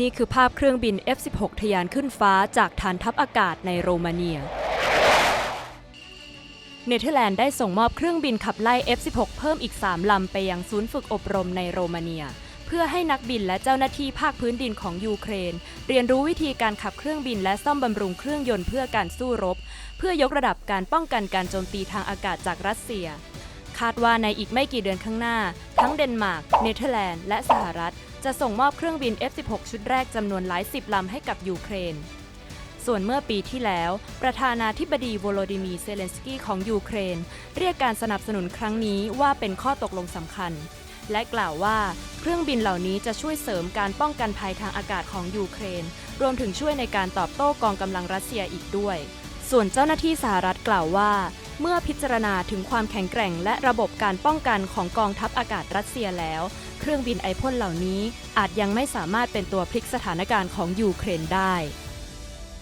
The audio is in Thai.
นี่คือภาพเครื่องบิน F-16 ทะยานขึ้นฟ้าจากฐานทัพอากาศในโรมาเนีย เนเธอร์แลนด์ได้ส่งมอบเครื่องบินขับไล่ F-16 เพิ่มอีก 3 ลำไปยังศูนย์ฝึกอบรมในโรมาเนีย เพื่อให้นักบินและเจ้าหน้าที่ภาคพื้นดินของยูเครน เรียนรู้วิธีการขับเครื่องบินและซ่อมบำรุงเครื่องยนต์เพื่อการสู้รบ เพื่อยกระดับการป้องกันการโจมตีทางอากาศจากรัสเซีย คาดว่าในอีกไม่กี่เดือนข้างหน้า ทั้งเดนมาร์ก เนเธอร์แลนด์ และสหรัฐ จะส่งมอบเครื่องบิน F-16 ชุดแรกจำนวนหลายสิบลำให้กับยูเครน ส่วนเมื่อปีที่แล้ว ประธานาธิบดีโวโลดิมีเซเลนสกี้ของยูเครน เรียกการสนับสนุนครั้งนี้ว่าเป็นข้อตกลงสำคัญ และกล่าวว่าเครื่องบินเหล่านี้จะช่วยเสริมการป้องกันภัยทางอากาศของยูเครน รวมถึงช่วยในการตอบโต้กองกำลังรัสเซียอีกด้วย ส่วนเจ้าหน้าที่สหรัฐกล่าวว่า เมื่อพิจารณาถึงความแข็งแกร่ง และระบบการป้องกันของกองทัพอากาศรัสเซียแล้ว เครื่องบินไอพ่นเหล่านี้อาจยังไม่สามารถเป็นตัวพลิกสถานการณ์ของยูเครนได้